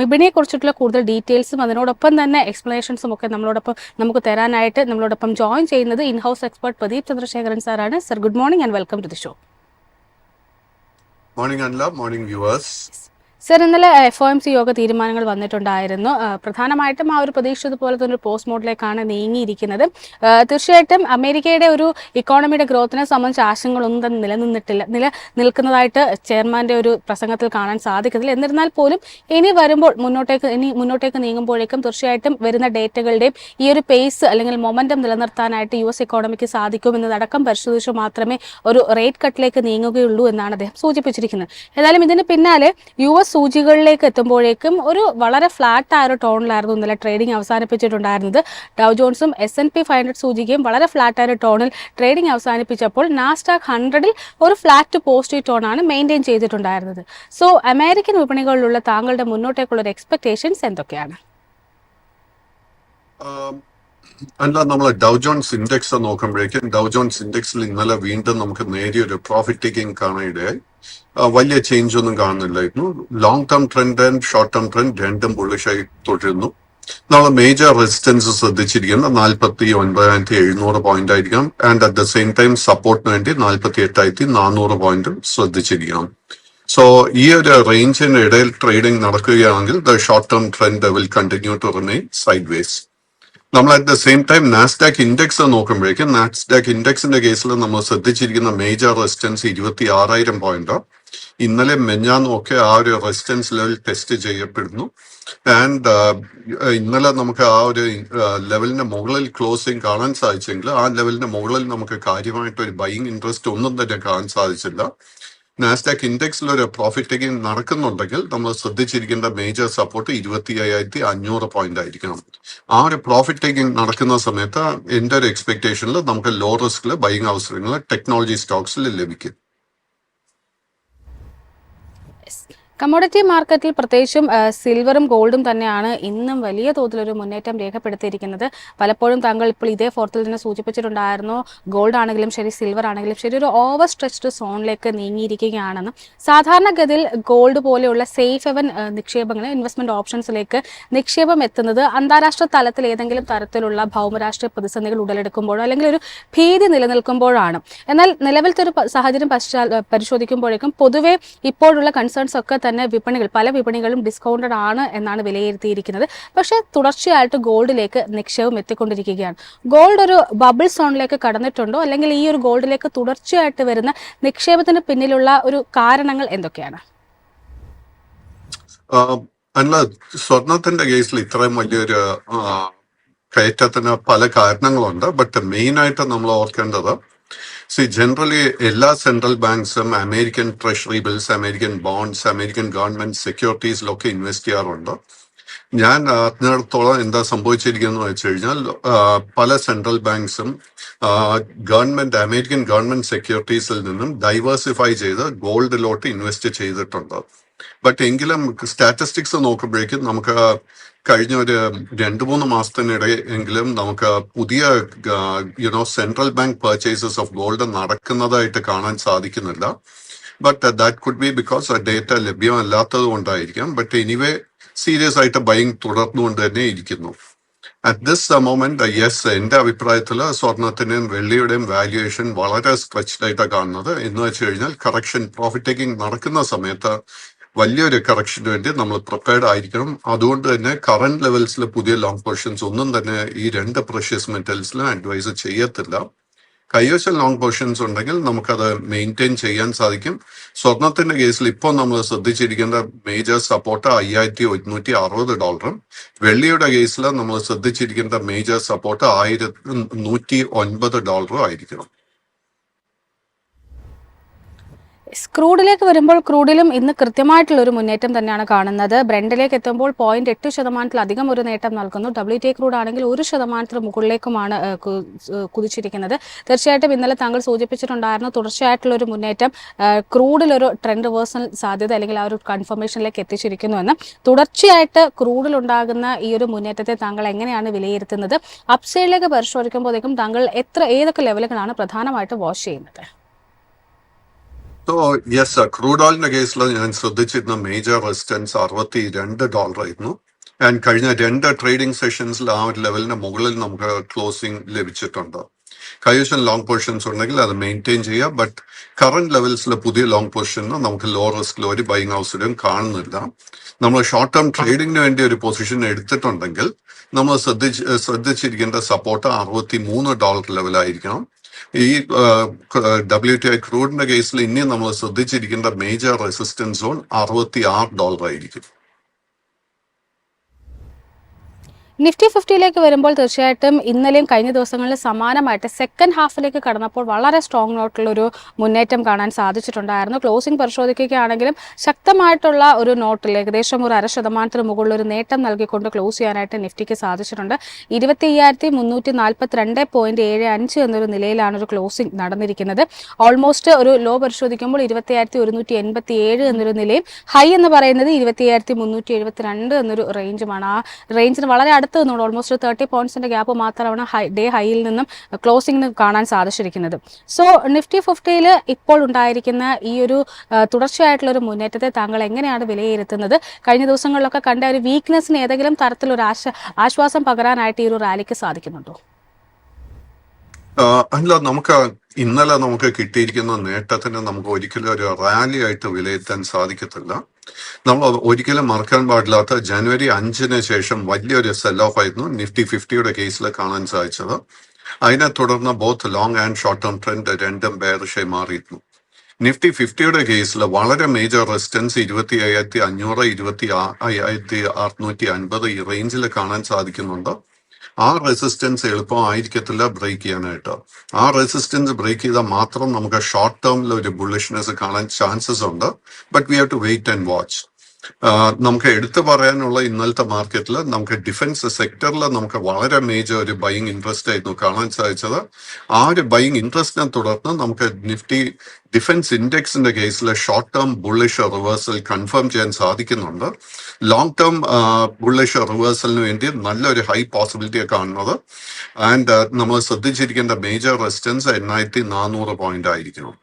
വിപണിയെ കുറിച്ചിട്ടുള്ള കൂടുതൽ ഡീറ്റെയിൽസും അതിനോടൊപ്പം തന്നെ എക്സ്പ്ലനേഷൻസും ഒക്കെ നമ്മളോടൊപ്പം നമുക്ക് തരാനായിട്ട് നമ്മളോടൊപ്പം ജോയിൻ ചെയ്യുന്നത് in house expert Pradeep Chandrasekharan സാറാണ്. Sir good morning and welcome to the show. Morning morning viewers sir ഇന്നലെ എഫ് ഒ എം സി യോഗ തീരുമാനങ്ങൾ വന്നിട്ടുണ്ടായിരുന്നു. പ്രധാനമായിട്ടും ആ ഒരു പ്രതീക്ഷിച്ചതുപോലെ തന്നെ ഒരു പോസ്റ്റ് മോഡിലേക്കാണ് നീങ്ങിയിരിക്കുന്നത്. തീർച്ചയായിട്ടും അമേരിക്കയുടെ ഒരു ഇക്കോണമിയുടെ ഗ്രോത്തിനെ സംബന്ധിച്ച് ആശങ്കകളൊന്നും തന്നെ നിലനിന്നിട്ടില്ല നില നിൽക്കുന്നതായിട്ട് ചെയർമാന്റെ ഒരു പ്രസംഗത്തിൽ കാണാൻ സാധിക്കത്തില്ല എന്നിരുന്നാൽ പോലും ഇനി വരുമ്പോൾ മുന്നോട്ടേക്ക് ഇനി മുന്നോട്ടേക്ക് നീങ്ങുമ്പോഴേക്കും തീർച്ചയായിട്ടും വരുന്ന ഡേറ്റകളുടെയും ഈ ഒരു പേസ് അല്ലെങ്കിൽ മൊമെന്റം നിലനിർത്താനായിട്ട് യു എസ് ഇക്കോണമിക്ക് സാധിക്കുമെന്നതടക്കം പരിശോധിച്ച് മാത്രമേ ഒരു റേറ്റ് കട്ടിലേക്ക് നീങ്ങുകയുള്ളൂ എന്നാണ് അദ്ദേഹം സൂചിപ്പിച്ചിരിക്കുന്നത്. ഏതായാലും ഇതിന് പിന്നാലെ യു എസ് സൂചികളിലേക്ക് എത്തുമ്പോഴേക്കും ഒരു വളരെ ഫ്ലാറ്റ് ആയ ഒരു ടോണിലായിരുന്നു ഇന്നലെ ട്രേഡിംഗ് അവസാനിപ്പിച്ചിട്ടുണ്ടായിരുന്നത്. Dow ജോൺസും S N P five hundred സൂചികയും വളരെ ഫ്ലാറ്റ് ആയ ഒരു ടോണിൽ ട്രേഡിംഗ് അവസാനിപ്പിച്ചപ്പോൾ നാസ്റ്റാക്ക് ഹൺഡ്രഡിൽ ഒരു ഫ്ലാറ്റ് പോസിറ്റീവ് ടോണാണ് മെയിന്റെയിൻ ചെയ്തിട്ടുണ്ടായിരുന്നത്. സോ അമേരിക്കൻ വിപണികളിലുള്ള താങ്കളുടെ മുന്നോട്ടേക്കുള്ള ഒരു എക്സ്പെക്ടേഷൻസ് എന്തൊക്കെയാണ്? അല്ല നമ്മൾ ഡൗ ജോൺസ് ഇൻഡെക്സ് നോക്കുമ്പോഴേക്കും ഡൗ ജോൺസ് ഇൻഡെക്സിൽ ഇന്നലെ വീണ്ടും നമുക്ക് നേരിയൊരു പ്രോഫിറ്റ് ടേക്കിംഗ് കാണാനിടയായി വലിയ ചേഞ്ച് ഒന്നും കാണുന്നില്ലായിരുന്നു. Long term trend and short term trend രണ്ടും ബുള്ളിഷായി തുടരുന്നു. നമ്മൾ മേജർ റെസിസ്റ്റൻസ് ശ്രദ്ധിച്ചിരിക്കുന്നത് നാൽപ്പത്തി ഒൻപതിനായിരത്തി എഴുന്നൂറ് പോയിന്റ് ആയിരിക്കാം and at the same time സപ്പോർട്ടിന് വേണ്ടി നാൽപ്പത്തി എട്ടായിരത്തി നാനൂറ് പോയിന്റും ശ്രദ്ധിച്ചിരിക്കണം. സോ ഈ ഒരു റേഞ്ചിന് ഇടയിൽ ട്രേഡിംഗ് നടക്കുകയാണെങ്കിൽ the short term trend will continue to remain sideways നമ്മൾ at the same time Nasdaq index നോക്കുമ്പോഴേക്കും Nasdaq ഇൻഡെക്സിന്റെ കേസിൽ നമ്മൾ ശ്രദ്ധിച്ചിരിക്കുന്ന മേജർ റെസിസ്റ്റൻസ് ഇരുപത്തി ആറായിരം പോയിന്റ് ഇന്നലെ മെഞ്ഞാന്നും ഒക്കെ ആ ഒരു റെസിസ്റ്റൻസ് ലെവൽ ടെസ്റ്റ് ചെയ്യപ്പെടുന്നു. ആൻഡ് ഇന്നലെ നമുക്ക് ആ ഒരു ലെവലിന്റെ മുകളിൽ ക്ലോസിംഗ് കാണാൻ സാധിച്ചെങ്കിൽ ആ ലെവലിന്റെ മുകളിൽ നമുക്ക് കാര്യമായിട്ട് ഒരു ബൈയിങ് ഇൻട്രസ്റ്റ് ഒന്നും തന്നെ കാണാൻ സാധിച്ചില്ല. നാസ്ഡാക്ക് ഇൻഡെക്സിൽ ഒരു പ്രോഫിറ്റ് ടേക്കിംഗ് നടക്കുന്നുണ്ടെങ്കിൽ നമ്മൾ ശ്രദ്ധിച്ചിരിക്കേണ്ട മേജർ സപ്പോർട്ട് ഇരുപത്തി അയ്യായിരത്തി അഞ്ഞൂറ് പോയിന്റ് ആയിരിക്കണം. ആ ഒരു പ്രോഫിറ്റ് ടേക്കിംഗ് നടക്കുന്ന സമയത്ത് എന്റെ ഒരു എക്സ്പെക്ടേഷനിൽ നമുക്ക് ലോ റിസ്കിൽ ബൈങ് അവസരങ്ങൾ ടെക്നോളജി സ്റ്റോക്സിൽ ലഭിക്കും. കമ്മോഡിറ്റി മാർക്കറ്റിൽ പ്രത്യേകിച്ചും സിൽവറും ഗോൾഡും തന്നെയാണ് ഇന്നും വലിയ തോതിലൊരു മുന്നേറ്റം രേഖപ്പെടുത്തിയിരിക്കുന്നത്. പലപ്പോഴും താങ്കൾ ഇപ്പോൾ ഇതേ ഫോർത്തിൽ തന്നെ സൂചിപ്പിച്ചിട്ടുണ്ടായിരുന്നു. ഗോൾഡ് ആണെങ്കിലും ശരി സിൽവർ ആണെങ്കിലും ശരി ഒരു ഓവർ സ്ട്രെച്ച്ഡ് സോണിലേക്ക് നീങ്ങിയിരിക്കുകയാണെന്ന്. സാധാരണഗതിയിൽ ഗോൾഡ് പോലെയുള്ള സേഫ് ഹെവൻ നിക്ഷേപങ്ങൾ ഇൻവെസ്റ്റ്മെന്റ് ഓപ്ഷൻസിലേക്ക് നിക്ഷേപം എത്തുന്നത് അന്താരാഷ്ട്ര തലത്തിൽ ഏതെങ്കിലും തരത്തിലുള്ള ഭൗമരാഷ്ട്രീയ പ്രതിസന്ധികൾ ഉടലെടുക്കുമ്പോഴോ അല്ലെങ്കിൽ ഒരു ഭീതി നിലനിൽക്കുമ്പോഴാണ്. എന്നാൽ നിലവിലത്തെ ഒരു സാഹചര്യം പരിശോധിക്കുമ്പോഴേക്കും പൊതുവെ ഇപ്പോഴുള്ള കൺസേൺസ് ഒക്കെ തന്നെ വിപണികൾ പല വിപണികളും ഡിസ്കൗണ്ടഡ് ആണ് എന്നാണ് വിലയിരുത്തിയിരിക്കുന്നത്. പക്ഷേ തുടർച്ചയായിട്ട് ഗോൾഡിലേക്ക് നിക്ഷേപം എത്തിക്കൊണ്ടിരിക്കുകയാണ്. ഗോൾഡ് ഒരു ബബിൾ സോണിലേക്ക് കടന്നിട്ടുണ്ടോ? അല്ലെങ്കിൽ ഈ ഒരു ഗോൾഡിലേക്ക് തുടർച്ചയായിട്ട് വരുന്ന നിക്ഷേപത്തിന് പിന്നിലുള്ള ഒരു കാരണങ്ങൾ എന്തൊക്കെയാണ്? അല്ല സ്വർണത്തിന്റെ കേസിൽ ഇത്രയും വലിയൊരു കയറ്റത്തിന് പല കാരണങ്ങളുണ്ട്. ബട്ട് മെയിൻ ആയിട്ട് നമ്മൾ ഓർക്കേണ്ടത് സി ജനറലി എല്ലാ central ബാങ്ക്സും American treasury bills American bonds American government സെക്യൂരിറ്റീസിലൊക്കെ invest ചെയ്യാറുണ്ട്. ഞാൻ അറിഞ്ഞിടത്തോളം എന്താ സംഭവിച്ചിരിക്കുന്നത് വെച്ച് കഴിഞ്ഞാൽ പല സെൻട്രൽ ബാങ്ക്സും ഗവൺമെന്റ് അമേരിക്കൻ ഗവൺമെന്റ് സെക്യൂരിറ്റീസിൽ നിന്നും ഡൈവേഴ്സിഫൈ ചെയ്ത് ഗോൾഡിലോട്ട് ഇൻവെസ്റ്റ് ചെയ്തിട്ടുണ്ട്. ബട്ട് എങ്കിലും സ്റ്റാറ്റിസ്റ്റിക്സ് നോക്കുമ്പോഴേക്കും നമുക്ക് കഴിഞ്ഞ ഒരു രണ്ടു മൂന്ന് മാസത്തിനിടെ എങ്കിലും നമുക്ക് പുതിയ you know central bank purchases of gold നടക്കുന്നതായിട്ട് കാണാൻ സാധിക്കുന്നില്ല. But that could be because data ലഭ്യമല്ലാത്തത് കൊണ്ടായിരിക്കാം. ബട്ട് എനിവേ സീരിയസ് ആയിട്ട് ബൈങ് തുടർന്നുകൊണ്ട് തന്നെ ഇരിക്കുന്നു. അറ്റ് ദിസ് മൊമെന്റ് യെസ് എന്റെ അഭിപ്രായത്തിൽ സ്വർണത്തിന്റെയും വെള്ളിയുടെയും വാല്യുവേഷൻ വളരെ സ്ട്രെച്ച്ഡ് ആയിട്ടാണ് കാണുന്നത്. എന്ന് വെച്ച് കഴിഞ്ഞാൽ കറക്ഷൻ പ്രോഫിറ്റ് ടേക്കിംഗ് നടക്കുന്ന സമയത്ത് വലിയൊരു കറക്ഷന് വേണ്ടി നമ്മൾ പ്രിപ്പയർഡ് ആയിരിക്കണം. അതുകൊണ്ട് തന്നെ കറന്റ് ലെവൽസിൽ പുതിയ ലോങ് പൊസിഷൻസ് ഒന്നും തന്നെ ഈ രണ്ട് പ്രഷ്യസ് മെറ്റൽസിലും അഡ്വൈസ് ചെയ്യത്തില്ല. കൈവശം ലോങ് പൊസിഷൻസ് ഉണ്ടെങ്കിൽ നമുക്കത് മെയിന്റെയിൻ ചെയ്യാൻ സാധിക്കും. സ്വർണത്തിന്റെ കേസിൽ ഇപ്പോൾ നമ്മൾ ശ്രദ്ധിച്ചിരിക്കേണ്ട മേജർ സപ്പോർട്ട് അയ്യായിരത്തി ഒരുന്നൂറ്റി അറുപത് ഡോളറും വെള്ളിയുടെ കേസിൽ നമ്മൾ ശ്രദ്ധിച്ചിരിക്കേണ്ട മേജർ സപ്പോർട്ട് ആയിരത്തി നൂറ്റി ഒൻപത് ഡോളറും ആയിരിക്കണം. ക്രൂഡിലേക്ക് വരുമ്പോൾ ക്രൂഡിലും ഇന്ന് കൃത്യമായിട്ടുള്ള ഒരു മുന്നേറ്റം തന്നെയാണ് കാണുന്നത്. ബ്രണ്ടിലേക്ക് എത്തുമ്പോൾ പോയിന്റ് എട്ട് ശതമാനത്തിലധികം ഒരു നേട്ടം നൽകുന്നു. ഡബ്ല്യു ടി ക്രൂഡ് ആണെങ്കിൽ ഒരു ശതമാനത്തിന് മുകളിലേക്കുമാണ് കുതിച്ചിരിക്കുന്നത്. തീർച്ചയായിട്ടും ഇന്നലെ താങ്കൾ സൂചിപ്പിച്ചിട്ടുണ്ടായിരുന്നു തുടർച്ചയായിട്ടുള്ള ഒരു മുന്നേറ്റം ക്രൂഡിലൊരു ട്രെൻഡ് റിവേഴ്സൽ സാധ്യത അല്ലെങ്കിൽ ആ ഒരു കൺഫർമേഷനിലേക്ക് എത്തിച്ചിരിക്കുന്നുവെന്ന്. തുടർച്ചയായിട്ട് ക്രൂഡിലുണ്ടാകുന്ന ഈ ഒരു മുന്നേറ്റത്തെ താങ്കൾ എങ്ങനെയാണ് വിലയിരുത്തുന്നത്? അപ്സൈഡിലേക്ക് പരിശോധിക്കുമ്പോഴേക്കും താങ്കൾ എത്ര ഏതൊക്കെ ലെവലുകളാണ് പ്രധാനമായിട്ട് വാഷ് ചെയ്യുന്നത്? സോ യെസ് ക്രൂഡ് ഓയിലിന്റെ കേസിൽ ഞാൻ ശ്രദ്ധിച്ചിരുന്ന മേജർ റെസിസ്റ്റൻസ് അറുപത്തി രണ്ട് ഡോളർ ആയിരുന്നു. ആൻഡ് കഴിഞ്ഞ രണ്ട് ട്രേഡിംഗ് സെഷൻസിൽ ആ ഒരു ലെവലിന് മുകളിൽ നമുക്ക് ക്ലോസിംഗ് ലഭിച്ചിട്ടുണ്ട്. കൈവശം ലോങ് പൊസിഷൻസ് ഉണ്ടെങ്കിൽ അത് മെയിന്റെയിൻ ചെയ്യുക ബട്ട് കറന്റ് ലെവൽസിൽ പുതിയ ലോങ് പൊസിഷന് നമുക്ക് ലോ റിസ്കിൽ ഒരു ബൈങ് ഹൗസിലും കാണുന്നില്ല. നമ്മൾ ഷോർട്ട് ടേം ട്രേഡിങ്ങിന് വേണ്ടി ഒരു പൊസിഷൻ എടുത്തിട്ടുണ്ടെങ്കിൽ നമ്മൾ ശ്രദ്ധിച്ച് ശ്രദ്ധിച്ചിരിക്കേണ്ട സപ്പോർട്ട് അറുപത്തി മൂന്ന് ഡോളർ ലെവലായിരിക്കണം ഈ ഡബ്ല്യു ടി ഐ ക്രൂഡിന്റെ കേസിൽ ഇനി നമ്മൾ ശ്രദ്ധിച്ചിരിക്കേണ്ട മേജർ റെസിസ്റ്റൻസ് സോൺ അറുപത്തി ആറ് ഡോളർ ആയിരിക്കും. നിഫ്റ്റി ഫിഫ്റ്റിയിലേക്ക് വരുമ്പോൾ തീർച്ചയായിട്ടും ഇന്നലെയും കഴിഞ്ഞ ദിവസങ്ങളിൽ സമാനമായിട്ട് സെക്കൻഡ് ഹാഫിലേക്ക് കടന്നപ്പോൾ വളരെ സ്ട്രോങ് നോട്ടിലൊരു മുന്നേറ്റം കാണാൻ സാധിച്ചിട്ടുണ്ടായിരുന്നു. ക്ലോസിംഗ് പരിശോധിക്കുകയാണെങ്കിലും ശക്തമായിട്ടുള്ള ഒരു നോട്ടിൽ ഏകദേശം ഒരു അര ശതമാനത്തിന് മുകളിൽ ഒരു നേട്ടം നൽകിക്കൊണ്ട് ക്ലോസ് ചെയ്യാനായിട്ട് നിഫ്റ്റിക്ക് സാധിച്ചിട്ടുണ്ട്. ഇരുപത്തി അയ്യായിരത്തി മുന്നൂറ്റി നാൽപ്പത്തി രണ്ട് പോയിന്റ് ഏഴ് അഞ്ച് എന്നൊരു നിലയിലാണ് ഒരു ക്ലോസിംഗ് നടന്നിരിക്കുന്നത്. ഓൾമോസ്റ്റ് ഒരു ലോ പരിശോധിക്കുമ്പോൾ ഇരുപത്തി ഒരുന്നൂറ്റി എൺപത്തി ഏഴ് എന്നൊരു നിലയും ഹൈ എന്ന് പറയുന്നത് ഇരുപത്തി അയ്യായിരത്തി മുന്നൂറ്റി എഴുപത്തിരണ്ട് എന്നൊരു റേഞ്ചുമാണ് ആ റേഞ്ചിന് വളരെ അടുത്ത് നിന്നുകൊണ്ട് ഓൾമോസ്റ്റ് തേർട്ടി പോയിന്റ്സിന്റെ ഗ്യാപ്പ് മാത്രമാണ് ഹൈ ഡേ ഹൈയിൽ നിന്നും ക്ലോസിംഗിന് കാണാൻ സാധിച്ചിരിക്കുന്നത്. സോ നിഫ്റ്റി ഫിഫ്റ്റിയിൽ ഇപ്പോൾ ഉണ്ടായിരിക്കുന്ന ഈ ഒരു തുടർച്ചയായിട്ടുള്ള ഒരു മുന്നേറ്റത്തെ താങ്കൾ എങ്ങനെയാണ് വിലയിരുത്തുന്നത്? കഴിഞ്ഞ ദിവസങ്ങളിലൊക്കെ കണ്ട ഒരു വീക്ക്നെസ്സിന് ഏതെങ്കിലും തരത്തിലൊരു ആശ ആശ്വാസം പകരാനായിട്ട് ഈ ഒരു റാലിക്ക് സാധിക്കുന്നുണ്ടോ? അല്ല നമുക്ക് ഇന്നലെ നമുക്ക് കിട്ടിയിരിക്കുന്ന നേട്ടത്തിന് നമുക്ക് ഒരിക്കലും ഒരു റാലി ആയിട്ട് വിലയിരുത്താൻ സാധിക്കത്തില്ല. നമ്മൾ ഒരിക്കലും മറക്കാൻ പാടില്ലാത്ത ജനുവരി അഞ്ചിന് ശേഷം വലിയൊരു സെൽ ഓഫ് ആയിരുന്നു നിഫ്റ്റി ഫിഫ്റ്റിയുടെ കേസിൽ കാണാൻ സാധിച്ചത്. അതിനെ തുടർന്ന് both long and short term trend രണ്ടും ബേറിഷായി മാറിയിരുന്നു. നിഫ്റ്റി ഫിഫ്റ്റിയുടെ കേസിൽ വളരെ മേജർ റെസിസ്റ്റൻസ് ഇരുപത്തി അയ്യായിരത്തി അഞ്ഞൂറ് ഇരുപത്തി അയ്യായിരത്തി അറുന്നൂറ്റി അൻപത് ഈ റേഞ്ചിൽ കാണാൻ സാധിക്കുന്നുണ്ട്. ആ റെസിസ്റ്റൻസ് എളുപ്പമായിരിക്കത്തില്ല ബ്രേക്ക് ചെയ്യാനായിട്ട്. ആ റെസിസ്റ്റൻസ് ബ്രേക്ക് ചെയ്താൽ മാത്രം നമുക്ക് ഷോർട്ട് ടേമിൽ ഒരു ബുള്ളിഷ്നെസ് കാണാൻ ചാൻസസ് ഉണ്ട്. But we have to wait and watch നമുക്ക് എടുത്തു പറയാനുള്ള ഇന്നലത്തെ മാർക്കറ്റിൽ നമുക്ക് ഡിഫൻസ് സെക്ടറിൽ നമുക്ക് വളരെ മേജർ ഒരു ബൈയിങ് ഇൻട്രസ്റ്റ് ആയിരുന്നു കാണാൻ സാധിച്ചത്. ആ ഒരു ബൈയിങ് ഇൻട്രസ്റ്റിനെ തുടർന്ന് നമുക്ക് നിഫ്റ്റി ഡിഫൻസ് ഇൻഡെക്സിന്റെ കേസിൽ short term bullish reversal confirm ചെയ്യാൻ സാധിക്കുന്നുണ്ട്. ലോങ് ടേം ബുള്ളിഷ് റിവേഴ്സലിന് വേണ്ടി നല്ലൊരു ഹൈ പോസിബിലിറ്റിയെ കാണുന്നത്. ആൻഡ് നമ്മൾ ശ്രദ്ധിച്ചിരിക്കേണ്ട മേജർ റെസിസ്റ്റൻസ് എണ്ണായിരത്തി നാനൂറ് പോയിന്റ് ആയിരിക്കണം.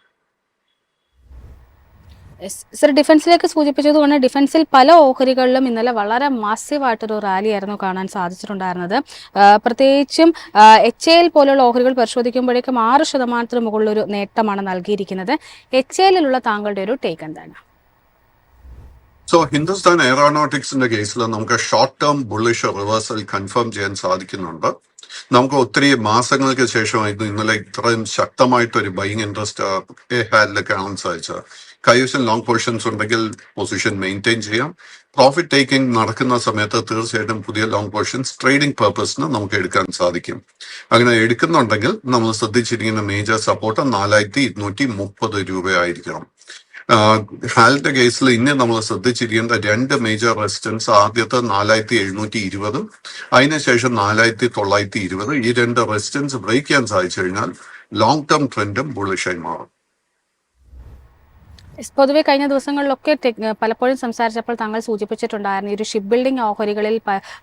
സർ ഡിഫൻസിലേക്ക് സൂചിപ്പിച്ചതുകൊണ്ട് ഡിഫൻസിൽ പല ഓഹരികളിലും ഇന്നലെ വളരെ മാസീവായിട്ടൊരു റാലി ആയിരുന്നു കാണാൻ സാധിച്ചിട്ടുണ്ടായിരുന്നത്. പ്രത്യേകിച്ചും എച്ച് എൽ പോലുള്ള ഓഹരികൾ പരിശോധിക്കുമ്പോഴേക്കും ആറ് ശതമാനത്തിന് മുകളിലൊരു നേട്ടമാണ് നൽകിയിരിക്കുന്നത്. എച്ച് എല്ലിലുള്ള താങ്കളുടെ ഒരു ടേക്ക് എന്താണ്? സോ ഹിന്ദുസ്ഥാൻ എയറോനോട്ടിക്സിന്റെ കേസിൽ നമുക്ക് short term bullish reversal confirm ചെയ്യാൻ സാധിക്കുന്നുണ്ട്. നമുക്ക് ഒത്തിരി മാസങ്ങൾക്ക് ശേഷമായിരുന്നു ഇന്നലെ ഇത്രയും ശക്തമായിട്ടൊരു ബൈങ് ഇൻട്രസ്റ്റ് കാണാൻ സാധിച്ചത് കൈവശം ലോങ് പൊസിഷൻസ് ഉണ്ടെങ്കിൽ പൊസിഷൻ മെയിന്റെയിൻ ചെയ്യാം. പ്രോഫിറ്റ് ടേക്കിംഗ് നടക്കുന്ന സമയത്ത് തീർച്ചയായിട്ടും പുതിയ ലോങ് പൊസിഷൻസ് ട്രേഡിംഗ് പർപ്പസിന് നമുക്ക് എടുക്കാൻ സാധിക്കും. അങ്ങനെ എടുക്കുന്നുണ്ടെങ്കിൽ നമ്മൾ ശ്രദ്ധിച്ചിരിക്കുന്ന മേജർ സപ്പോർട്ട് നാലായിരത്തി ഇരുന്നൂറ്റി മുപ്പത് രൂപയായിരിക്കണം ഹാലിന്റെ കേസിൽ ഇന്ന് നമ്മൾ ശ്രദ്ധിച്ചിരിക്കേണ്ട രണ്ട് മേജർ റെസിസ്റ്റൻസ് ആദ്യത്തെ നാലായിരത്തി എഴുന്നൂറ്റി ഇരുപതും അതിനുശേഷം നാലായിരത്തി തൊള്ളായിരത്തി ഇരുപത് ഈ രണ്ട് റെസിസ്റ്റൻസ് ബ്രേക്ക് ചെയ്യാൻ സാധിച്ചു കഴിഞ്ഞാൽ ലോങ് ടേം ട്രെൻഡും ബുള്ളിഷായി മാറും. പൊതുവെ കഴിഞ്ഞ ദിവസങ്ങളിലൊക്കെ പലപ്പോഴും സംസാരിച്ചപ്പോൾ താങ്കൾ സൂചിപ്പിച്ചിട്ടുണ്ടായിരുന്നു. ഈ ഒരു ഷിപ്പ് ബിൽഡിംഗ് ഓഹരികളിൽ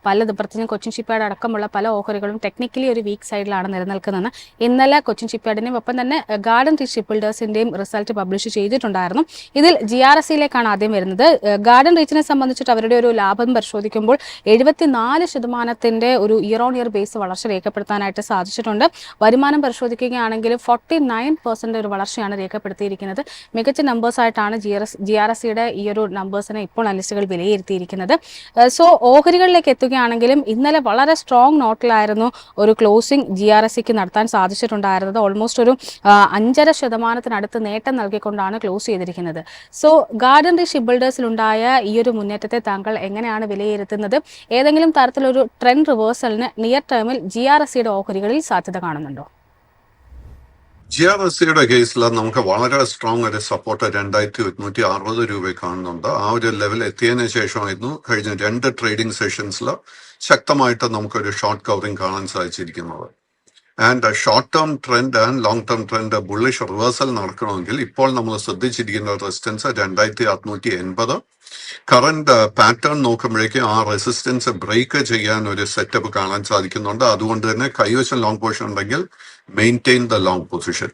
പല പ്രത്യേകം കൊച്ചിൻ ഷിപ്പ്യാർഡ് അടക്കമുള്ള പല ഓഹരികളും ടെക്നിക്കലി ഒരു വീക്ക് സൈഡിലാണ് നിലനിൽക്കുന്നത് ഇന്നലെ കൊച്ചിൻ ഷിപ്പ്യാർഡിനെയും ഒപ്പം തന്നെ ഗാർഡൻ ടി ഷിപ്പ് ബിൽഡേഴ്സിന്റെയും റിസൾട്ട് പബ്ലിഷ് ചെയ്തിട്ടുണ്ടായിരുന്നു. ഇതിൽ ജി ആർ എസ് സിയിലേക്കാണ് ആദ്യം വരുന്നത്. ഗാർഡൻ റീച്ചിനെ സംബന്ധിച്ചിട്ട് അവരുടെ ഒരു ലാഭം പരിശോധിക്കുമ്പോൾ എഴുപത്തിനാല് ശതമാനത്തിന്റെ ഒരു ഇയർ ഓൺ ഇയർ ബേസ് വളർച്ച രേഖപ്പെടുത്താനായിട്ട് സാധിച്ചിട്ടുണ്ട്. വരുമാനം പരിശോധിക്കുകയാണെങ്കിൽ ഫോർട്ടി നയൻ പെർസെന്റ് ഒരു വളർച്ചയാണ് രേഖപ്പെടുത്തിയിരിക്കുന്നത്. മികച്ച നമ്പേഴ്സ് ആയിട്ടാണ് G R S G R S സിയുടെ ഈ ഒരു നമ്പേഴ്സിനെ ഇപ്പോൾ അനലിസ്റ്റുകൾ വിലയിരുത്തിയിരിക്കുന്നത്. സോ ഓഹരികളിലേക്ക് എത്തുകയാണെങ്കിലും ഇന്നലെ വളരെ സ്ട്രോങ് നോട്ടിലായിരുന്നു ഒരു ക്ലോസിംഗ് ജി ആർ എസ് സിക്ക് നടത്താൻ സാധിച്ചിട്ടുണ്ടായിരുന്നത്. ഓൾമോസ്റ്റ് ഒരു അഞ്ചര ശതമാനത്തിനടുത്ത് നേട്ടം നൽകിക്കൊണ്ടാണ് ക്ലോസ് ചെയ്തിരിക്കുന്നത്. സോ ഗാർഡൻ റി ഷിപ്പ് ബിൽഡേഴ്സിലുണ്ടായ ഈ ഒരു മുന്നേറ്റത്തെ താങ്കൾ എങ്ങനെയാണ് വിലയിരുത്തുന്നത്? ഏതെങ്കിലും തരത്തിലൊരു ട്രെൻഡ് റിവേഴ്സലിന് നിയർ ടേമിൽ ജി ആർ എസ് സിയുടെ ഓഹരികളിൽ സാധ്യത കാണുന്നുണ്ടോ? ജി ആർ എസ് സിയുടെ കേസിൽ നമുക്ക് വളരെ സ്ട്രോങ് ഒരു സപ്പോർട്ട് രണ്ടായിരത്തി ഒരുന്നൂറ്റി അറുപത് രൂപ കാണുന്നുണ്ട്. ആ ഒരു ലെവൽ എത്തിയതിനു ശേഷമായിരുന്നു കഴിഞ്ഞ രണ്ട് ട്രേഡിംഗ് സെഷൻസിൽ ശക്തമായിട്ട് നമുക്കൊരു ഷോർട്ട് കവറിംഗ് കാണാൻ സാധിച്ചിരിക്കുന്നത്. And short term trend and long term trend bullish reversal നടക്കണമെങ്കിൽ ഇപ്പോൾ നമ്മൾ ശ്രദ്ധിച്ചിരിക്കുന്ന റെസിസ്റ്റൻസ് രണ്ടായിരത്തി അറുന്നൂറ്റി എൺപത് കറന്റ് പാറ്റേൺ നോക്കുമ്പോഴേക്കും ആ റെസിസ്റ്റൻസ് ബ്രേക്ക് ചെയ്യാൻ ഒരു സെറ്റപ്പ് കാണാൻ സാധിക്കുന്നുണ്ട്. അതുകൊണ്ട് തന്നെ കൈവശം ലോങ് പൊസിഷൻ ഉണ്ടെങ്കിൽ maintain the long position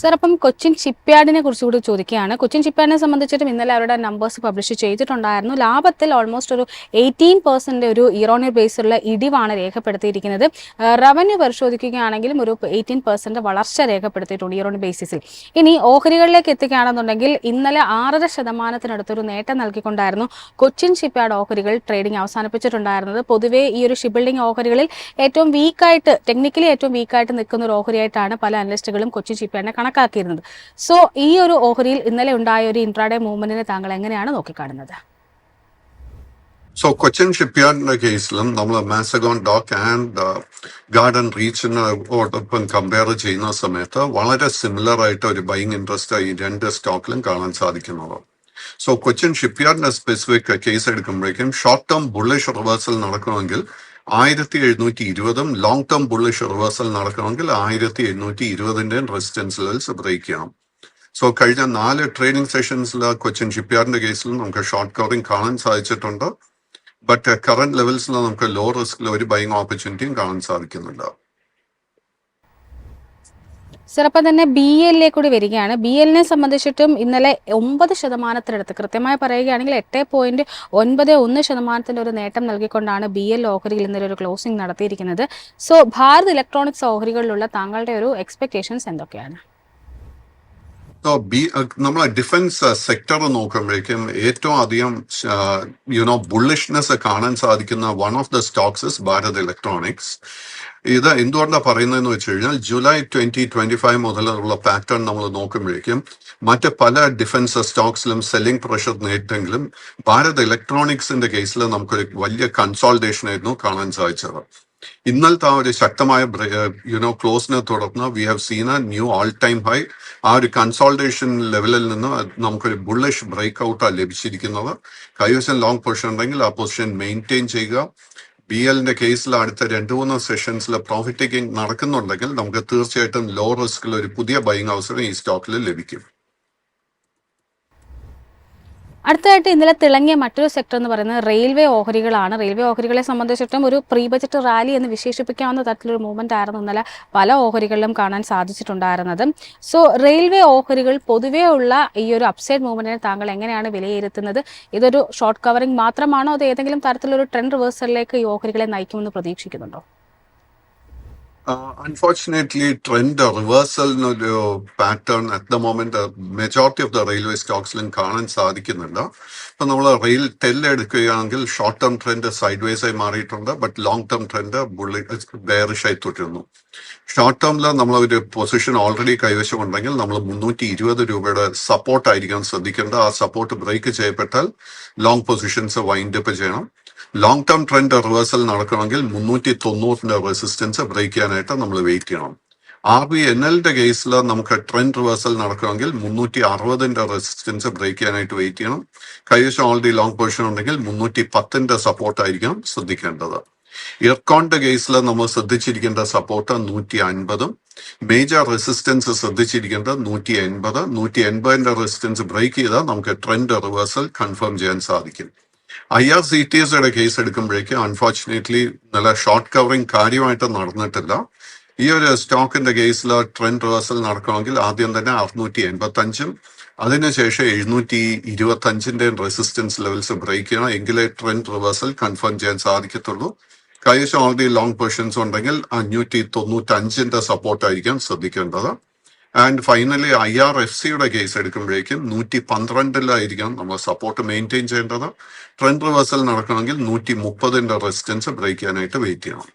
sir അപ്പം കൊച്ചിൻ ഷിപ്പ്യാർഡിനെ കുറിച്ച് കൂടി ചോദിക്കുകയാണ്. കൊച്ചിൻ ഷിപ്പ്യാർഡിനെ സംബന്ധിച്ചിട്ടും ഇന്നലെ അവരുടെ നമ്പേഴ്സ് പബ്ലിഷ് ചെയ്തിട്ടുണ്ടായിരുന്നു. ലാഭത്തിൽ ഓൾമോസ്റ്റ് ഒരു എയ്റ്റീൻ പെർസെന്റ് ഒരു ഇറോണിയർ ബേസിലുള്ള ഇടിവാണ് രേഖപ്പെടുത്തിയിരിക്കുന്നത്. റവന്യൂ പരിശോധിക്കുകയാണെങ്കിലും ഒരു എയ്റ്റീൻ പെർസെന്റ് വളർച്ച രേഖപ്പെടുത്തിയിട്ടുണ്ട് ഇറോണിയർ ബേസിസിൽ ഇനി ഓഹരികളിലേക്ക് എത്തിക്കുകയാണെന്നുണ്ടെങ്കിൽ ഇന്നലെ ആറര ശതമാനത്തിനടുത്തൊരു നേട്ടം നൽകിക്കൊണ്ടായിരുന്നു കൊച്ചിൻ ഷിപ്പ്യാർഡ് ഓഹരികൾ ട്രേഡിംഗ് അവസാനിപ്പിച്ചിട്ടുണ്ടായിരുന്നത്. പൊതുവേ ഈ ഒരു ഷിപ്പ് ബിൽഡിംഗ് ഓഹരികളിൽ ഏറ്റവും വീക്കായിട്ട് ടെക്നിക്കലി ഏറ്റവും വീക്കായിട്ട് നിൽക്കുന്ന ഒരു ഓഹരിയായിട്ടാണ് പല അനലിസ്റ്റുകളും കൊച്ചിൻ ഷിപ്പ്യാർഡിനെ കണക്കാക്കിയിരുന്നത്. സോ ഈ ഒരു ഓഹരിയിൽ ഇന്നലെ ഉണ്ടായ ഒരു ഇൻട്രാഡേ മൂവ്മെന്റിനെ താങ്കൾ എങ്ങനെയാണ് നോക്കിക്കാണുന്നത്? സോ കൊച്ചിൻ ഷിപ്പ്യാർഡിന്റെ കേസിലും നമ്മൾ മാസഗോൺ ഡോക്ക് ആൻഡ് ഗാർഡൻ റീച്ചിനോടൊപ്പം കമ്പയർ ചെയ്യുന്ന സമയത്ത് വളരെ സിമിലർ ആയിട്ട് ഒരു ബൈങ് ഇൻട്രസ്റ്റ് ഈ രണ്ട് സ്റ്റോക്കിലും കാണാൻ സാധിക്കുന്നത്. സോ കൊച്ചിൻ ഷിപ്പ്യാർഡിന്റെ സ്പെസിഫിക് കേസ് എടുക്കുമ്പോഴേക്കും ഷോർട്ട് ടേം ബുള്ളിഷ് റിവേഴ്സൽ നടക്കണമെങ്കിൽ ആയിരത്തി എഴുന്നൂറ്റി ഇരുപതും ലോങ് ടേം ബുള്ളിഷ് റിവേഴ്സൽ നടക്കണമെങ്കിൽ ആയിരത്തി എണ്ണൂറ്റി ഇരുപതിന്റെയും റെസിസ്റ്റൻസ് ലെവൽസ് ബ്രേക്ക് ചെയ്യണം. സോ കഴിഞ്ഞ നാല് ട്രേഡിംഗ് സെഷൻസിൽ കൊച്ചിൻ ഷിപ്പ്യാർഡിന്റെ കേസിൽ നമുക്ക് ഷോർട്ട് കവറിംഗ് കാണാൻ സാധിച്ചിട്ടുണ്ട്. ബട്ട് കറന്റ് ലെവൽസിൽ നമുക്ക് ലോ റിസ്കിൽ ഒരു ബൈങ് ഓപ്പർച്യൂണിറ്റിയും കാണാൻ സാധിക്കുന്നുണ്ട്. സർ അപ്പം തന്നെ ബി എല്ലിലേക്ക് കൂടി വരികയാണ്. ബി എല്ലിനെ സംബന്ധിച്ചിട്ടും ഇന്നലെ ഒമ്പത് ശതമാനത്തിനടുത്ത് കൃത്യമായി പറയുകയാണെങ്കിൽ എട്ട് പോയിന്റ് ഒൻപത് ഒന്ന് ശതമാനത്തിന്റെ ഒരു നേട്ടം നൽകിക്കൊണ്ടാണ് ബി എൽ ഓഹരിയിൽ ഇന്നലെ ഒരു ക്ലോസിംഗ് നടത്തിയിരിക്കുന്നത്. സോ ഭാരത് ഇലക്ട്രോണിക്സ് ഓഹരികളിലുള്ള താങ്കളുടെ ഒരു എക്സ്പെക്ടേഷൻസ് എന്തൊക്കെയാണ്? നമ്മളെ ഡിഫൻസ് സെക്ടർ നോക്കുമ്പോഴേക്കും ഏറ്റവും അധികം യുനോ ബുള്ളിഷ്നെസ് കാണാൻ സാധിക്കുന്ന one of the stocks Bharat Electronics ഇത് എന്തുകൊണ്ടാണ് പറയുന്നതെന്ന് വെച്ച് കഴിഞ്ഞാൽ July twenty twenty five pattern pattern നമ്മൾ നോക്കുമ്പോഴേക്കും മറ്റ് പല ഡിഫൻസ് സ്റ്റോക്സിലും സെല്ലിംഗ് പ്രഷർ നേരിട്ടെങ്കിലും ഭാരത് ഇലക്ട്രോണിക്സിന്റെ കേസിൽ നമുക്കൊരു വലിയ കൺസോൾട്ടേഷൻ ആയിരുന്നു കാണാൻ സാധിച്ചത്. ഇന്നലത്തെ ആ ഒരു ശക്തമായ യുനോ ക്ലോസിനെ തുടർന്ന് we have seen a new all time high ആ ഒരു കൺസോൾട്ടേഷൻ ലെവലിൽ നിന്ന് നമുക്കൊരു ബുള്ളിഷ് ബ്രേക്ക് ഔട്ടാണ് ലഭിച്ചിരിക്കുന്നത്. കൈവശം ലോങ് പൊസിഷൻ ഉണ്ടെങ്കിൽ ആ പൊസിഷൻ മെയിന്റെയിൻ ചെയ്യുക. ബി എല്ലിന്റെ കേസിൽ അടുത്ത രണ്ട് മൂന്ന് സെഷൻസിൽ പ്രോഫിറ്റ് ടേക്കിംഗ് നടക്കുന്നുണ്ടെങ്കിൽ നമുക്ക് തീർച്ചയായിട്ടും ലോ റിസ്കിൽ ഒരു പുതിയ ബൈങ് അവസരം ഈ സ്റ്റോക്കിൽ ലഭിക്കും. അടുത്തതായിട്ട് ഇന്നലെ തിളങ്ങിയ മറ്റൊരു സെക്ടർ എന്ന് പറയുന്നത് റെയിൽവേ ഓഹരികളാണ്. റെയിൽവേ ഓഹരികളെ സംബന്ധിച്ചിട്ടും ഒരു പ്രീ ബജറ്റ് റാലി എന്ന് വിശേഷിപ്പിക്കാവുന്ന തരത്തിലൊരു മൂവ്മെന്റ് ആയിരുന്നു ഇന്നലെ പല ഓഹരികളിലും കാണാൻ സാധിച്ചിട്ടുണ്ടായിരുന്നത്. സോ റെയിൽവേ ഓഹരികൾ പൊതുവേ ഉള്ള ഈ ഒരു അപ്സൈഡ് മൂവ്മെന്റിനെ താങ്കൾ എങ്ങനെയാണ് വിലയിരുത്തുന്നത്? ഇതൊരു ഷോർട്ട് കവറിംഗ് മാത്രമാണോ? അത് ഏതെങ്കിലും തരത്തിലൊരു ട്രെൻഡ് റിവേഴ്സലിലേക്ക് ഈ ഓഹരികളെ നയിക്കുമെന്ന് പ്രതീക്ഷിക്കുന്നുണ്ടോ? Unfortunately trend റിവേഴ്സലിനൊരു pattern at the moment majority of the railway സ്റ്റോക്സിലും കാണാൻ സാധിക്കുന്നുണ്ട്. ഇപ്പൊ നമ്മൾ റെയിൽ ടെൽ എടുക്കുകയാണെങ്കിൽ short term trend sideways ആയി മാറിയിട്ടുണ്ട് but long term trend bully bearish ആയി തുടരുന്നു. ഷോർട്ട് ടേമിൽ നമ്മൾ ഒരു പൊസിഷൻ ഓൾറെഡി കൈവശമുണ്ടെങ്കിൽ നമ്മൾ മുന്നൂറ്റി ഇരുപത് രൂപയുടെ സപ്പോർട്ട് ആയിരിക്കണം ശ്രദ്ധിക്കേണ്ടത് ആ സപ്പോർട്ട് ബ്രേക്ക് ചെയ്യപ്പെട്ടാൽ ലോങ് പൊസിഷൻസ് വൈൻഡ് അപ്പ് ചെയ്യണം. ലോങ് ടേം ട്രെൻഡ് റിവേഴ്സൽ നടക്കണമെങ്കിൽ മുന്നൂറ്റി തൊണ്ണൂറിന്റെ റെസിസ്റ്റൻസ് ബ്രേക്ക് ചെയ്യാനായിട്ട് നമ്മൾ വെയിറ്റ് ചെയ്യണം. ആർ ബി എൻ എല്ലിന്റെ കേസിൽ നമുക്ക് ട്രെൻഡ് റിവേഴ്സൽ നടക്കണമെങ്കിൽ മുന്നൂറ്റി അറുപതിന്റെ റെസിസ്റ്റൻസ് ബ്രേക്ക് ചെയ്യാനായിട്ട് വെയിറ്റ് ചെയ്യണം. കൈവശം ഓൾറെഡി ലോങ് പൊസിഷൻ ഉണ്ടെങ്കിൽ മുന്നൂറ്റി പത്തിന്റെ സപ്പോർട്ട് ആയിരിക്കണം ശ്രദ്ധിക്കേണ്ടത്. ഇയർക്കോണിന്റെ കേസിൽ നമ്മൾ ശ്രദ്ധിച്ചിരിക്കേണ്ട സപ്പോർട്ട് നൂറ്റി അൻപതും മേജർ റെസിസ്റ്റൻസ് ശ്രദ്ധിച്ചിരിക്കേണ്ടത് നൂറ്റി എൺപത് നൂറ്റി എൺപതിന്റെ റെസിസ്റ്റൻസ് ബ്രേക്ക് ചെയ്താൽ നമുക്ക് ട്രെൻഡ് റിവേഴ്സൽ കൺഫേം ചെയ്യാൻ സാധിക്കും. ഐ ആർ സി ടി എസ്യുടെ കേസ് എടുക്കുമ്പോഴേക്കും അൺഫോർച്ചുനേറ്റ്ലി നല്ല ഷോർട്ട് കവറിംഗ് കാര്യമായിട്ട് നടന്നിട്ടില്ല. ഈ ഒരു സ്റ്റോക്കിന്റെ കേസിൽ ട്രെൻഡ് റിവേഴ്സൽ നടക്കണമെങ്കിൽ ആദ്യം തന്നെ അറുന്നൂറ്റി എൺപത്തി അഞ്ചും അതിനുശേഷം എഴുന്നൂറ്റി ഇരുപത്തി അഞ്ചിന്റെയും റെസിസ്റ്റൻസ് ലെവൽസ് ബ്രേക്ക് ചെയ്യണം. എങ്കിലേ ട്രെൻഡ് റിവേഴ്സൽ കൺഫേം ചെയ്യാൻ സാധിക്കത്തുള്ളൂ. കൈവശം ഓൾറെഡി ലോങ് പൊസിഷൻസ് ഉണ്ടെങ്കിൽ അഞ്ഞൂറ്റി സപ്പോർട്ട് ആയിരിക്കാം ശ്രദ്ധിക്കേണ്ടത്. And finally I R F സിയുടെ കേസ് എടുക്കുമ്പോഴേക്കും നൂറ്റി പന്ത്രണ്ടിലായിരിക്കാം നമ്മൾ സപ്പോർട്ട് മെയിന്റെയിൻ ചെയ്യേണ്ടത്. ട്രെൻഡ് റിവേഴ്സൽ നടക്കണമെങ്കിൽ നൂറ്റി മുപ്പതിന്റെ റെസിസ്റ്റൻസ് ബ്രേക്ക് ചെയ്യാനായിട്ട് വെയിറ്റ് ചെയ്യണം.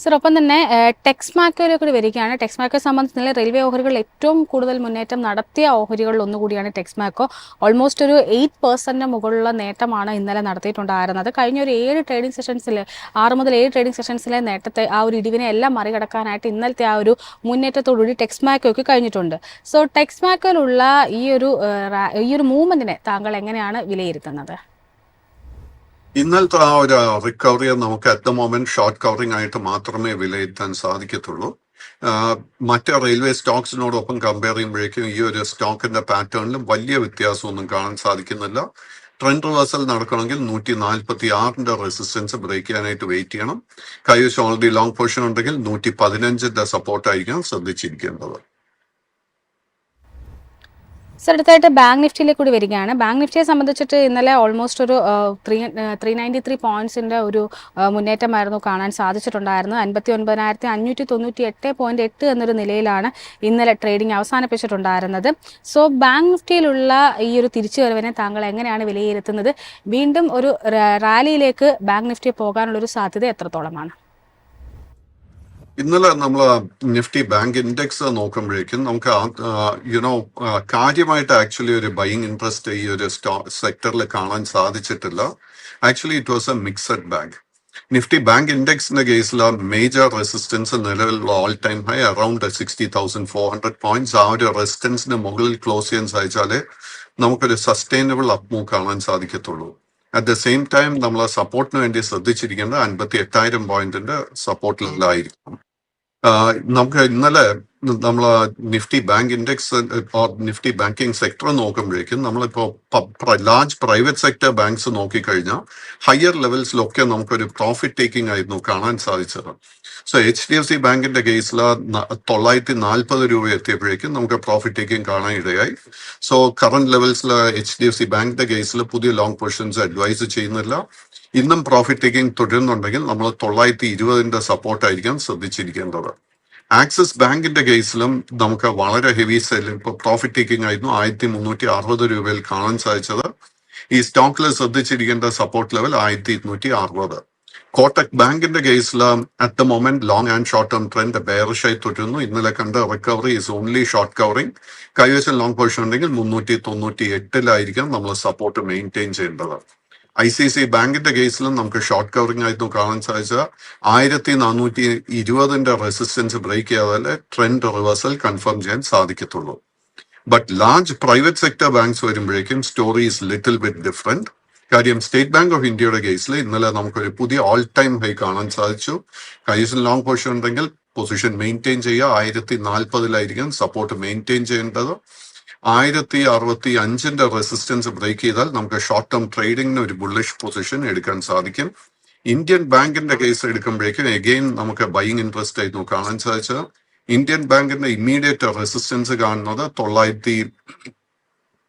സർ ഒപ്പം തന്നെ ടെക്സ് മാക്കോയിലെ കൂടി വരികയാണ്. ടെക്സ് മാക്കോയെ സംബന്ധിച്ച് റെയിൽവേ ഓഹരികൾ ഏറ്റവും കൂടുതൽ മുന്നേറ്റം നടത്തിയ ഓഹരികളിൽ ഒന്നുകൂടിയാണ് ടെക്സ് മാക്കോ ഓൾമോസ്റ്റ് ഒരു എയ്റ്റ് പെർസെന്റിന് മുകളിലുള്ള നേട്ടമാണ് ഇന്നലെ നടത്തിയിട്ടുണ്ടായിരുന്നത്. കഴിഞ്ഞ ഒരു ഏഴ് ട്രേഡിംഗ് സെഷൻസിൽ ആറ് മുതൽ ഏഴ് ട്രേഡിംഗ് സെഷൻസിലെ നേട്ടത്തെ ആ ഒരു ഇടിവിനെ എല്ലാം മറികടക്കാനായിട്ട് ഇന്നലത്തെ ആ ഒരു മുന്നേറ്റത്തോടുകൂടി ടെക്സ് മാക്കോയ്ക്ക് കഴിഞ്ഞിട്ടുണ്ട്. സോ ടെക്സ് മാക്കോയിലുള്ള ഈ ഒരു ഈ ഒരു മൂവ്മെന്റിനെ താങ്കൾ എങ്ങനെയാണ് വിലയിരുത്തുന്നത്? ഇന്നലത്തെ ആ ഒരു റിക്കവറിയെ നമുക്ക് at the moment short covering ആയിട്ട് മാത്രമേ വിലയിരുത്താൻ സാധിക്കത്തുള്ളൂ. മറ്റ് റെയിൽവേ സ്റ്റോക്സിനോടൊപ്പം കമ്പയർ ചെയ്യുമ്പോഴേക്കും ഈ ഒരു സ്റ്റോക്കിന്റെ പാറ്റേണിലും വലിയ വ്യത്യാസമൊന്നും കാണാൻ സാധിക്കുന്നില്ല. ട്രെൻഡ് റിവേഴ്സൽ നടക്കണമെങ്കിൽ നൂറ്റി നാൽപ്പത്തി ആറിന്റെ റെസിസ്റ്റൻസ് ബ്രേക്ക് ചെയ്യാനായിട്ട് വെയിറ്റ് ചെയ്യണം. കൈവശം ഓൾറെഡി ലോങ് പൊസിഷൻ ഉണ്ടെങ്കിൽ നൂറ്റി പതിനഞ്ചിന്റെ സപ്പോർട്ടായിരിക്കണം ശ്രദ്ധിച്ചിരിക്കേണ്ടത്. സർ അടുത്തായിട്ട് ബാങ്ക് നിഫ്റ്റിയിലേക്ക് കൂടി വരികയാണ്. ബാങ്ക് നിഫ്റ്റിയെ സംബന്ധിച്ചിട്ട് ഇന്നലെ ഓൾമോസ്റ്റ് ഒരു ത്രീ ത്രീ നയന്റി ത്രീ പോയിന്റ്സിന്റെ ഒരു മുന്നേറ്റമായിരുന്നു കാണാൻ സാധിച്ചിട്ടുണ്ടായിരുന്നത് അൻപത്തി ഒൻപതിനായിരത്തി അഞ്ഞൂറ്റി തൊണ്ണൂറ്റി എട്ട് പോയിന്റ് എട്ട് എന്നൊരു നിലയിലാണ് ഇന്നലെ ട്രേഡിംഗ് അവസാനിപ്പിച്ചിട്ടുണ്ടായിരുന്നത്. സോ ബാങ്ക് നിഫ്റ്റിയിലുള്ള ഈ ഒരു തിരിച്ചുവരവിനെ താങ്കൾ എങ്ങനെയാണ് വിലയിരുത്തുന്നത്? വീണ്ടും ഒരു റാലിയിലേക്ക് ബാങ്ക് നിഫ്റ്റി പോകാനുള്ളൊരു സാധ്യത എത്രത്തോളമാണ്? ഇന്നലെ നമ്മൾ നിഫ്റ്റി ബാങ്ക് ഇൻഡെക്സ് നോക്കുമ്പോഴേക്കും നമുക്ക് യുനോ കാര്യമായിട്ട് ആക്ച്വലി ഒരു ബൈയിങ് ഇൻട്രസ്റ്റ് ഈ ഒരു സ്റ്റോ സെക്ടറിൽ കാണാൻ സാധിച്ചിട്ടില്ല. Actually it was a mixed bank Nifty bank ഇൻഡെക്സിന്റെ കേസിൽ മേജർ റെസിസ്റ്റൻസ് നിലവിലുള്ള all time high around sixty thousand four hundred points ആ ഒരു റെസിസ്റ്റൻസിന് മുകളിൽ ക്ലോസ് ചെയ്യാൻ സാധിച്ചാലേ നമുക്കൊരു സസ്റ്റൈനബിൾ അപ് മൂവ് കാണാൻ സാധിക്കത്തുള്ളൂ. അറ്റ് ദ സെയിം ടൈം നമ്മൾ സപ്പോർട്ടിന് വേണ്ടി ശ്രദ്ധിച്ചിരിക്കേണ്ട അൻപത്തി എട്ടായിരം പോയിന്റിന്റെ സപ്പോർട്ട് ലെവലായിരിക്കും ആഹ് നമുക്ക് ഇന്നലെ നമ്മൾ Nifty bank index Nifty banking sector നോക്കുമ്പോഴേക്കും നമ്മളിപ്പോ ലാർജ് പ്രൈവറ്റ് സെക്ടർ ബാങ്ക്സ് നോക്കിക്കഴിഞ്ഞാൽ ഹയർ ലെവൽസിലൊക്കെ നമുക്കൊരു പ്രോഫിറ്റ് ടേക്കിംഗ് ആയിരുന്നു കാണാൻ സാധിച്ചത്. So H D F C ബാങ്കിന്റെ കേസിൽ തൊള്ളായിരത്തി നാൽപ്പത് രൂപ എത്തിയപ്പോഴേക്കും നമുക്ക് പ്രോഫിറ്റ് ടേക്കിംഗ് കാണാൻ ഇടയായി. സോ കറന്റ് ലെവൽസിൽ എച്ച് ഡി എഫ് സി ബാങ്കിന്റെ കേസിൽ പുതിയ ലോങ് പൊസിഷൻസ് അഡ്വൈസ് ചെയ്യുന്നില്ല. ഇന്നും പ്രോഫിറ്റ് ടേക്കിംഗ് തുടരുന്നുണ്ടെങ്കിൽ നമ്മൾ തൊള്ളായിരത്തി ഇരുപതിന്റെ സപ്പോർട്ടായിരിക്കാം ശ്രദ്ധിച്ചിരിക്കേണ്ടത്. ആക്സിസ് ബാങ്കിന്റെ കേസിലും നമുക്ക് വളരെ ഹെവി സെല്ലിംഗ് ഇപ്പൊ പ്രോഫിറ്റ് ടേക്കിംഗ് ആയിരുന്നു ആയിരത്തി മുന്നൂറ്റി അറുപത് രൂപയിൽ കാണാൻ സാധിച്ചത്. ഈ സ്റ്റോക്കിൽ ശ്രദ്ധിച്ചിരിക്കേണ്ട സപ്പോർട്ട് ലെവൽ ആയിരത്തി ഇരുന്നൂറ്റി അറുപത് കോട്ടക് ബാങ്കിന്റെ കേസിൽ at the moment long and short term trend ബെയറിഷായി തുടരുന്നു. ഇന്നലെ കണ്ട recovery is only short covering കൈവശം ലോങ് പൊസിഷൻ ഉണ്ടെങ്കിൽ മുന്നൂറ്റി തൊണ്ണൂറ്റി എട്ടിലായിരിക്കാം നമ്മൾ സപ്പോർട്ട് മെയിന്റെയിൻ ചെയ്യേണ്ടത്. ഐ സി സി ബാങ്കിന്റെ കേസിലും നമുക്ക് ഷോർട്ട് കവറിംഗ് ആയിരുന്നു കാണാൻ സാധിച്ചത്. ആയിരത്തി നാനൂറ്റി ഇരുപതിന്റെ റെസിസ്റ്റൻസ് ബ്രേക്ക് ചെയ്യാതെ ട്രെൻഡ് റിവേഴ്സൽ കൺഫേം ചെയ്യാൻ സാധിക്കത്തുള്ളൂ. But large private sector banks വരുമ്പോഴേക്കും story is little bit different കാര്യം സ്റ്റേറ്റ് ബാങ്ക് ഓഫ് ഇന്ത്യയുടെ കേസിൽ ഇന്നലെ നമുക്കൊരു പുതിയ ഓൾ ടൈം ഹൈ കാണാൻ സാധിച്ചു. കൈസിൽ ലോങ് പൊസിഷൻ ഉണ്ടെങ്കിൽ പൊസിഷൻ മെയിന്റെയിൻ ചെയ്യുക. ആയിരത്തി നാൽപ്പതിലായിരിക്കും സപ്പോർട്ട് മെയിന്റെയിൻ ചെയ്യേണ്ടത്. ആയിരത്തി അറുപത്തി അഞ്ചിന്റെ റെസിസ്റ്റൻസ് ബ്രേക്ക് ചെയ്താൽ നമുക്ക് ഷോർട്ട് ടേം ട്രേഡിംഗിന് ഒരു ബുള്ളിഷ് പൊസിഷൻ എടുക്കാൻ സാധിക്കും. ഇന്ത്യൻ ബാങ്കിന്റെ കേസ് എടുക്കുമ്പോഴേക്കും എഗെയിൻ നമുക്ക് ബൈയിങ് ഇൻട്രസ്റ്റ് ആയിരുന്നു കാണാൻ സാധിച്ചത്. ഇന്ത്യൻ ബാങ്കിന്റെ ഇമ്മീഡിയറ്റ് റെസിസ്റ്റൻസ് കാണുന്നത് തൊള്ളായിരത്തി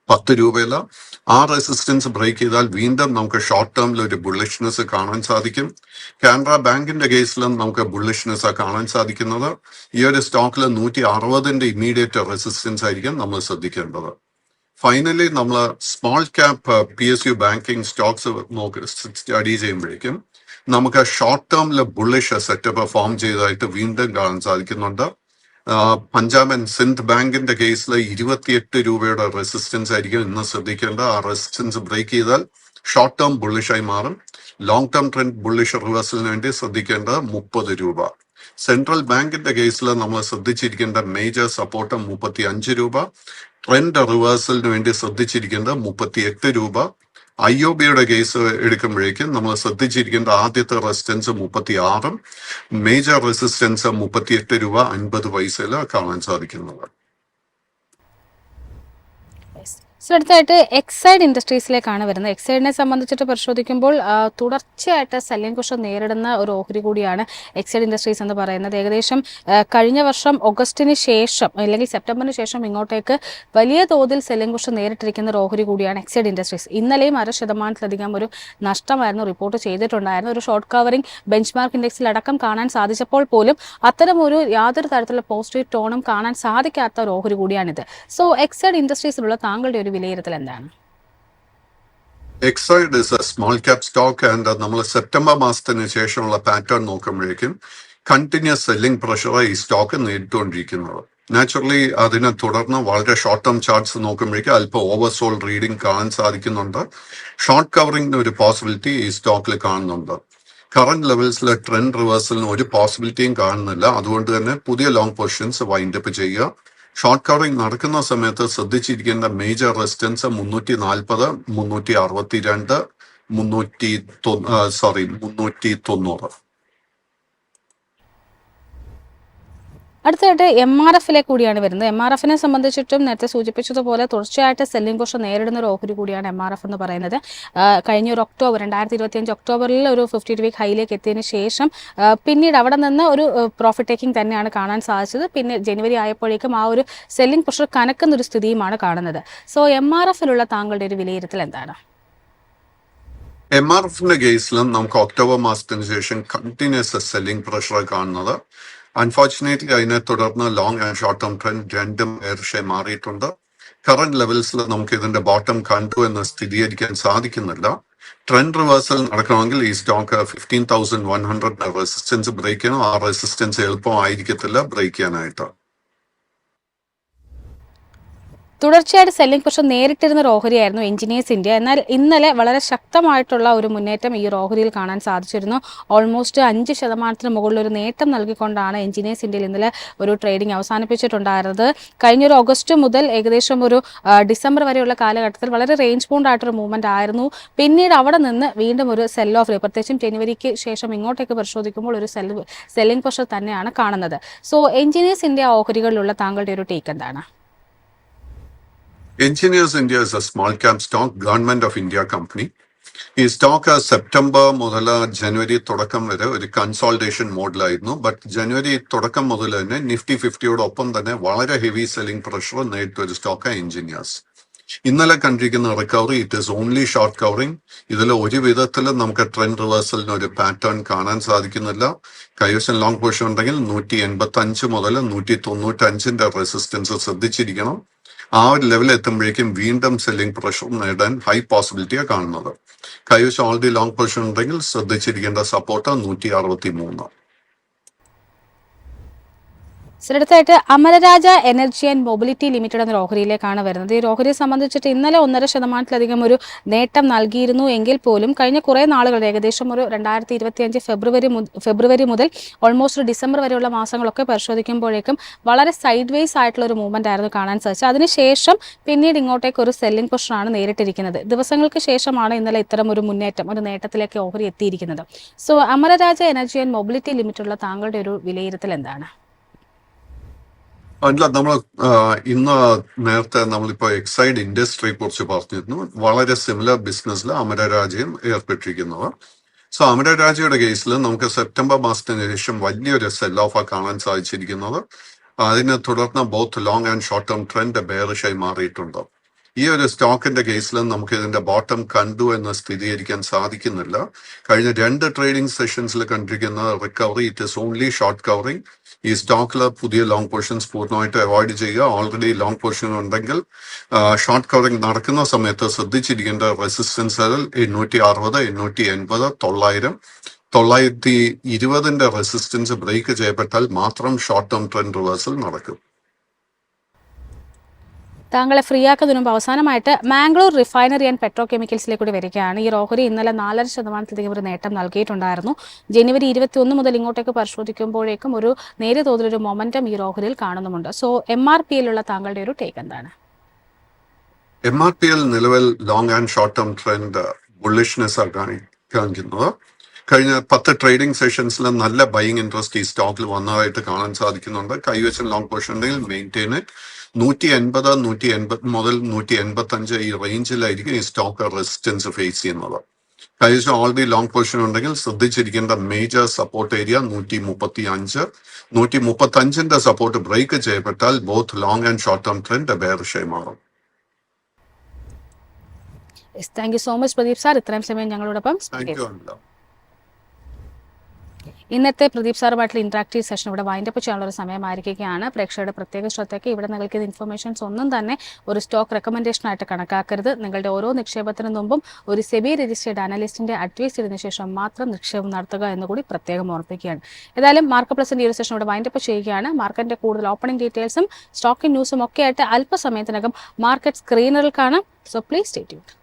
പത്ത് രൂപയില ആ റെസിസ്റ്റൻസ് ബ്രേക്ക് ചെയ്താൽ വീണ്ടും നമുക്ക് ഷോർട്ട് ടേമിൽ ഒരു ബുള്ളിഷ്നെസ് കാണാൻ സാധിക്കും. കാനറ ബാങ്കിന്റെ കേസിലും നമുക്ക് ബുള്ളിഷ്നെസ് കാണാൻ സാധിക്കുന്നത്. ഈ ഒരു സ്റ്റോക്കിൽ നൂറ്റി അറുപതിന്റെ ഇമ്മീഡിയറ്റ് റെസിസ്റ്റൻസ് ആയിരിക്കും നമ്മൾ ശ്രദ്ധിക്കേണ്ടത്. ഫൈനലി നമ്മൾ small cap P S U banking stocks നോക്ക് സ്റ്റഡി ചെയ്യുമ്പോഴേക്കും നമുക്ക് ഷോർട്ട് ടേമിൽ ബുള്ളിഷ് സെറ്റപ്പ് ഫോം ചെയ്തതായിട്ട് വീണ്ടും കാണാൻ സാധിക്കുന്നുണ്ട്. പഞ്ചാബ് ആൻഡ് സിന്ധ് ബാങ്കിന്റെ കേസിൽ ഇരുപത്തിയെട്ട് രൂപയുടെ റെസിസ്റ്റൻസ് ആയിരിക്കും ഇന്ന് ശ്രദ്ധിക്കേണ്ട. ആ റെസിസ്റ്റൻസ് ബ്രേക്ക് ചെയ്താൽ ഷോർട്ട് ടേം ബുള്ളിഷായി മാറും. ലോങ് ടേം ട്രെൻഡ് ബുള്ളിഷ് റിവേഴ്സലിന് വേണ്ടി ശ്രദ്ധിക്കേണ്ടത് മുപ്പത് രൂപ. സെൻട്രൽ ബാങ്കിന്റെ കേസിൽ നമ്മൾ ശ്രദ്ധിച്ചിരിക്കേണ്ട മേജർ സപ്പോർട്ട് മുപ്പത്തി അഞ്ച് രൂപ. ട്രെൻഡ് റിവേഴ്സലിന് വേണ്ടി ശ്രദ്ധിച്ചിരിക്കേണ്ടത് മുപ്പത്തി എട്ട് രൂപ. ഐ ഒ ബിയുടെ കേസ് എടുക്കുമ്പോഴേക്കും നമ്മൾ ശ്രദ്ധിച്ചിരിക്കേണ്ട ആദ്യത്തെ റെസിസ്റ്റൻസ് മുപ്പത്തി ആറും മേജർ റെസിസ്റ്റൻസ് മുപ്പത്തിയെട്ട് രൂപ അൻപത് പൈസയിൽ കാണാൻ സാധിക്കുന്നത്. സോ അടുത്തായിട്ട് എക്സൈഡ് ഇൻഡസ്ട്രീസിലേക്കാണ് വരുന്നത്. എക്സൈഡിനെ സംബന്ധിച്ചിട്ട് പരിശോധിക്കുമ്പോൾ തുടർച്ചയായിട്ട് കുഷം നേരിടുന്ന ഒരു ഓഹരി കൂടിയാണ് എക്സൈഡ് ഇൻഡസ്ട്രീസ് എന്ന് പറയുന്നത്. ഏകദേശം കഴിഞ്ഞ വർഷം ഓഗസ്റ്റിന് ശേഷം അല്ലെങ്കിൽ സെപ്റ്റംബറിന് ശേഷം ഇങ്ങോട്ടേക്ക് വലിയ തോതിൽ കുഷം നേരിട്ടിരിക്കുന്ന ഒരു ഓഹരി കൂടിയാണ് എക്സൈഡ് ഇൻഡസ്ട്രീസ് ഇന്നലെയും അര ശതമാനത്തിലധികം ഒരു നഷ്ടമായിരുന്നു റിപ്പോർട്ട് ചെയ്തിട്ടുണ്ടായിരുന്നു. ഒരു ഷോർട്ട് കവറിംഗ് ബെഞ്ച് മാർക്ക് ഇൻഡെക്സിൽ അടക്കം കാണാൻ സാധിച്ചപ്പോൾ പോലും അത്തരം ഒരു യാതൊരു തരത്തിലുള്ള പോസിറ്റീവ് ടോണും കാണാൻ സാധിക്കാത്ത ഒരു ഓഹരി കൂടിയാണിത്. സോ എക്സൈഡ് ഇൻഡസ്ട്രീസിലുള്ള താങ്കളുടെ വിലയിരുത്തൽ എന്താണ്? Exide is a small cap stock and നമ്മൾ സെപ്റ്റംബർ മാസത്തിന് ശേഷമുള്ള പാറ്റേൺ നോക്കുമ്പോഴേക്കും കണ്ടിന്യൂസ് സെല്ലിംഗ് പ്രഷർ ഈ സ്റ്റോക്ക് നേരിട്ടുകൊണ്ടിരിക്കുന്നത്. നാച്ചുറലി അതിനെ തുടർന്ന് വളരെ ഷോർട്ട് ടേം ചാർട്ട്സ് നോക്കുമ്പോഴേക്കും അല്പം ഓവർസോൾ റീഡിംഗ് കാണാൻ സാധിക്കുന്നുണ്ട്. ഷോർട്ട് കവറിംഗിന് ഒരു പോസിബിലിറ്റി ഈ സ്റ്റോക്കിൽ കാണുന്നുണ്ട്. കറന്റ് ലെവൽസിലെ ട്രെൻഡ് റിവേഴ്സലിന് ഒരു പോസിബിലിറ്റിയും കാണുന്നില്ല. അതുകൊണ്ട് തന്നെ പുതിയ ലോങ് പൊസിഷൻസ് വൈൻഡപ്പ് ചെയ്യുക. ഷോർട്ട് കവറിംഗ് നടക്കുന്ന സമയത്ത് ശ്രദ്ധിച്ചിരിക്കേണ്ട മേജർ റെസിസ്റ്റൻസ് മുന്നൂറ്റി നാൽപ്പത് മുന്നൂറ്റി അറുപത്തി രണ്ട് മുന്നൂറ്റി സോറി മുന്നൂറ്റി തൊണ്ണൂറ് അടുത്തതായിട്ട് എം ആർ എഫിലെ കൂടിയാണ് വരുന്നത്. എം ആർ എഫിനെ സംബന്ധിച്ചിട്ടും നേരത്തെ സൂചിപ്പിച്ചതുപോലെ തുടർച്ചയായിട്ട് സെല്ലിംഗ് പ്രഷർ നേരിടുന്ന ഒരു ഓഹരി കൂടിയാണ് എം ആർ എഫ് എന്ന് പറയുന്നത്. കഴിഞ്ഞ ഒരു ഒക്ടോബർ രണ്ടായിരത്തി ഇരുപത്തിയഞ്ച് ഒക്ടോബറിൽ ഒരു ഫിഫ്റ്റി ടു വീക്ക് ഹൈയിലേക്ക് എത്തിയതിന് ശേഷം പിന്നീട് അവിടെ നിന്ന് ഒരു പ്രോഫിറ്റ് ടേക്കിംഗ് തന്നെയാണ് കാണാൻ സാധിച്ചത്. പിന്നെ ജനുവരി ആയപ്പോഴേക്കും ആ ഒരു സെല്ലിംഗ് പ്രഷർ കനക്കുന്ന ഒരു സ്ഥിതിയുമാണ് കാണുന്നത്. സോ എം ആർ എഫിലുള്ള താങ്കളുടെ ഒരു വിലയിരുത്തൽ എന്താണ്? എം ആർ എഫിന്റെ കേസിലും നമുക്ക് ഒക്ടോബർ മാസത്തിന് ശേഷം കണ്ടിന്യൂസ് സെല്ലിംഗ് പ്രഷർ കാണുന്നത്. അൺഫോർച്ചുനേറ്റ്ലി അതിനെ തുടർന്ന് long and short term trend രണ്ടും ഏറെ മാറിയിട്ടുണ്ട്. കറന്റ് ലെവൽസിൽ നമുക്ക് ഇതിന്റെ ബോട്ടം കണ്ടു എന്ന് സ്ഥിരീകരിക്കാൻ സാധിക്കുന്നില്ല. ട്രെൻഡ് റിവേഴ്സൽ നടക്കണമെങ്കിൽ ഈ stock fifteen thousand one hundred resistance break ചെയ്യണം. ആ റെസിസ്റ്റൻസ് എളുപ്പമായിരിക്കത്തില്ല ബ്രേക്ക് ചെയ്യാനായിട്ട്. തുടർച്ചയായിട്ട് സെല്ലിംഗ് പ്രഷർ നേരിട്ടിരുന്ന ഓഹരിയായിരുന്നു എഞ്ചിനീയേഴ്സ് ഇന്ത്യ എന്നാൽ ഇന്നലെ വളരെ ശക്തമായിട്ടുള്ള ഒരു മുന്നേറ്റം ഈ ഓഹരിയിൽ കാണാൻ സാധിച്ചിരുന്നു. ഓൾമോസ്റ്റ് അഞ്ച് ശതമാനത്തിന് മുകളിൽ ഒരു നേട്ടം നൽകിക്കൊണ്ടാണ് എഞ്ചിനീയേഴ്സ് ഇന്ത്യയിൽ ഇന്നലെ ഒരു ട്രേഡിംഗ് അവസാനിപ്പിച്ചിട്ടുണ്ടായിരുന്നത്. കഴിഞ്ഞ ഒരു ഓഗസ്റ്റ് മുതൽ ഏകദേശം ഒരു ഡിസംബർ വരെയുള്ള കാലഘട്ടത്തിൽ വളരെ റേഞ്ച് ബൗണ്ട് ആയിട്ടൊരു മൂവ്മെന്റ് ആയിരുന്നു. പിന്നീട് അവിടെ നിന്ന് വീണ്ടും ഒരു സെൽ ഓഫ് പ്രത്യേകിച്ചും ജനുവരിക്ക് ശേഷം ഇങ്ങോട്ടേക്ക് പരിശോധിക്കുമ്പോൾ ഒരു സെൽ സെല്ലിംഗ് പ്രഷർ തന്നെയാണ് കാണുന്നത്. സോ എഞ്ചിനീയേഴ്സ് ഇന്ത്യ ഓഹരികളിലുള്ള താങ്കളുടെ ഒരു ടേക്ക് എന്താണ്? Engineers India is a small cap stock, Government of India company. ഈ സ്റ്റോക്ക് സെപ്റ്റംബർ മുതൽ ജനുവരി തുടക്കം വരെ ഒരു കൺസോൾട്ടേഷൻ മോഡിലായിരുന്നു ബട്ട് ജനുവരി തുടക്കം മുതൽ തന്നെ നിഫ്റ്റി ഫിഫ്റ്റിയോടൊപ്പം തന്നെ വളരെ ഹെവി സെല്ലിംഗ് പ്രഷർ നേരിട്ട ഒരു സ്റ്റോക്ക് എഞ്ചിനീയേഴ്സ് ഇന്നലെ കണ്ടിരിക്കുന്ന recovery it is only short covering ഇതിൽ ഒരു വിധത്തിലും നമുക്ക് ട്രെൻഡ് റിവേഴ്സലിന് ഒരു പാറ്റേൺ കാണാൻ സാധിക്കുന്നില്ല. കൈവശം ലോങ് പൊസിഷൻ ഉണ്ടെങ്കിൽ നൂറ്റി എൺപത്തി അഞ്ച് മുതൽ നൂറ്റി തൊണ്ണൂറ്റി അഞ്ചിന്റെ റെസിസ്റ്റൻസ് ശ്രദ്ധിച്ചിരിക്കണം. ആ ഒരു ലെവൽ എത്തുമ്പോഴേക്കും വീണ്ടും സെല്ലിംഗ് പ്രഷർ നേടാൻ ഹൈ പോസിബിലിറ്റിയാണ് കാണുന്നത്. കൈവശം ഓൾറെഡി ലോങ് പൊസിഷൻ ഉണ്ടെങ്കിൽ ശ്രദ്ധിച്ചിരിക്കേണ്ട സപ്പോർട്ട് നൂറ്റി അറുപത്തി മൂന്ന് അടുത്തായിട്ട് Amara Raja energy and mobility limited എന്ന ഓഹരിയിലേക്കാണ് വരുന്നത്. ഈ ഓഹരിയെ സംബന്ധിച്ചിട്ട് ഇന്നലെ ഒന്നര ശതമാനത്തിലധികം ഒരു നേട്ടം നൽകിയിരുന്നു എങ്കിൽ പോലും കഴിഞ്ഞ കുറേ നാളുകൾ ഏകദേശം ഒരു രണ്ടായിരത്തി ഇരുപത്തിയഞ്ച് ഫെബ്രുവരി ഫെബ്രുവരി മുതൽ ഓൾമോസ്റ്റ് ഡിസംബർ വരെയുള്ള മാസങ്ങളൊക്കെ പരിശോധിക്കുമ്പോഴേക്കും വളരെ സൈഡ് വേസ് ആയിട്ടുള്ള ഒരു മൂവ്മെന്റ് ആയിരുന്നു കാണാൻ സാധിച്ചത്. അതിനുശേഷം പിന്നീട് ഇങ്ങോട്ടേക്ക് ഒരു സെല്ലിംഗ് പ്രഷറാണ് നേരിട്ടിരിക്കുന്നത്. ദിവസങ്ങൾക്ക് ശേഷമാണ് ഇന്നലെ ഇത്തരം ഒരു മുന്നേറ്റം ഒരു നേട്ടത്തിലേക്ക് ഓഹരി എത്തിയിരിക്കുന്നത്. So Amara Raja energy and mobility ലിമിറ്റഡുള്ള താങ്കളുടെ ഒരു വിലയിരുത്തൽ എന്താണ്? അല്ല നമ്മൾ ഇന്ന് നേരത്തെ നമ്മളിപ്പോ എക്സൈഡ് ഇൻഡസ്ട്രിയെ കുറിച്ച് പറഞ്ഞിരുന്നു. വളരെ സിമിലർ ബിസിനസ്സിൽ അമരരാജയും ഏർപ്പെട്ടിരിക്കുന്നവർ. സോ അമരരാജയുടെ കേസിൽ നമുക്ക് സെപ്റ്റംബർ മാസത്തിന് ശേഷം വലിയൊരു സെൽ ഓഫ് കാണാൻ സാധിച്ചിരിക്കുന്നത് അതിനെ തുടർന്ന് both long and short term trend ബെയറിഷായി മാറിയിട്ടുണ്ട്. ഈ ഒരു സ്റ്റോക്കിന്റെ കേസിൽ നമുക്ക് ഇതിന്റെ ബോട്ടം കണ്ടു എന്ന് സ്ഥിരീകരിക്കാൻ സാധിക്കുന്നില്ല. കഴിഞ്ഞ രണ്ട് ട്രേഡിംഗ് സെഷൻസിൽ കണ്ടിരിക്കുന്ന recovery it is only short covering ഈ സ്റ്റോക്കിൽ പുതിയ ലോങ് പൊസിഷൻസ് പൂർണമായിട്ട് അവോയ്ഡ് ചെയ്യുക. ഓൾറെഡി ലോങ് പൊസിഷൻ ഉണ്ടെങ്കിൽ ഷോർട്ട് കവറിംഗ് നടക്കുന്ന സമയത്ത് ശ്രദ്ധിച്ചിരിക്കേണ്ട റെസിസ്റ്റൻസ് എണ്ണൂറ്റി അറുപത് എണ്ണൂറ്റി എൺപത് തൊള്ളായിരം. തൊള്ളായിരത്തി ഇരുപതിന്റെ റെസിസ്റ്റൻസ് ബ്രേക്ക് ചെയ്യപ്പെട്ടാൽ മാത്രം ഷോർട്ട് ടേം ട്രെൻഡ് റിവേഴ്സൽ നടക്കും. താങ്കളെ ഫ്രീ ആക്കുന്നതിന് അവസാനമായിട്ട് മാംഗ്ലൂർ റിഫൈനറി ആൻഡ് പെട്രോ കെമിക്കൽസിലേക്ക് കൂടി വരികയാണ്. ഈ റോഹരി ഇന്നലെ നാലര ശതമാനത്തിലധികം ഒരു നേട്ടം നൽകിയിട്ടുണ്ടായിരുന്നു. ജനുവരി ഇരുപത്തി ഒന്ന് മുതൽ ഇങ്ങോട്ടേക്ക് പരിശോധിക്കുമ്പോഴേക്കും ഒരു നേരിയ തോതിലൊരു മൊമെന്റം ഈ റോഹരിയിൽ കാണുന്നുമുണ്ട്. സോ എം ആർ പി എല്ലുള്ള താങ്കളുടെ ഒരു ടേക്ക് എന്താണ്? എം ആർ പി എൽ നിലവിൽ long and short term trend bullishness കാണിക്കുന്നത്. കഴിഞ്ഞ പത്ത് ട്രേഡിംഗ് സെഷൻസിൽ നല്ല ബൈയിങ് ഇൻട്രസ്റ്റ് ഈ സ്റ്റോക്കിൽ വന്നതായിട്ട് കാണാൻ സാധിക്കുന്നുണ്ട്. കൈവശം ലോങ് പൊസിഷൻ ഉണ്ടെങ്കിൽ മെയിന്റെയിൻ നൂറ്റി എൺപത് നൂറ്റി എൺപത് മുതൽ നൂറ്റി എൺപത്തി അഞ്ച് ഈ റേഞ്ചിലായിരിക്കും ഈ സ്റ്റോക്ക് റെസിസ്റ്റൻസ് ഫേസ് ചെയ്യുന്നത്. കഴിഞ്ഞ ഓൾറെഡി ലോങ് പൊസിഷൻ ഉണ്ടെങ്കിൽ ശ്രദ്ധിച്ചിരിക്കേണ്ട മേജർ സപ്പോർട്ട് ഏരിയ നൂറ്റി മുപ്പത്തി അഞ്ച് നൂറ്റി മുപ്പത്തി അഞ്ചിന്റെ support break ചെയ്യപ്പെട്ടാൽ both long and short term trend ബെയർഷായി മാറും. Thank you so much Pradeep sir ഇത്രയും സമയം ഞങ്ങളോടൊപ്പം താങ്ക് യു ഇന്നത്തെ പ്രദീപ് സാറുമായിട്ടുള്ള ഇന്ററാക്റ്റീവ് സെഷൻ ഇവിടെ വൈൻഡപ്പ് ചെയ്യാനുള്ള ഒരു സമയമായിരിക്കുകയാണ്. പ്രേക്ഷകരുടെ പ്രത്യേക ശ്രദ്ധയ്ക്ക് ഇവിടെ നൽകിയത് ഇൻഫർമേഷൻസ് ഒന്നും തന്നെ ഒരു സ്റ്റോക്ക് റെക്കമെൻഡേഷൻ ആയിട്ട് കണക്കാക്കരുത്. നിങ്ങളുടെ ഓരോ നിക്ഷേപത്തിന് മുമ്പും ഒരു സെബി രജിസ്റ്റേർഡ് അനലിസ്റ്റിന്റെ അഡ്വൈസ് ഇടുന്ന ശേഷം മാത്രം നിക്ഷേപം നടത്തുക എന്ന് കൂടി പ്രത്യേകം ഓർപ്പിക്കുകയാണ്. ഏതായാലും മാർക്ക് പ്ലസിന്റെ ഈ ഒരു സെഷൻ ഇവിടെ വൈൻഡപ്പ് ചെയ്യുകയാണ്. മാർക്കറ്റിന്റെ കൂടുതൽ ഓപ്പണിംഗ് ഡീറ്റെയിൽസും സ്റ്റോക്കിംഗ് ന്യൂസും ഒക്കെ ആയിട്ട് അല്പസമയത്തിനകം മാർക്കറ്റ് സ്ക്രീനറിൽ കാണാം. So please stay tuned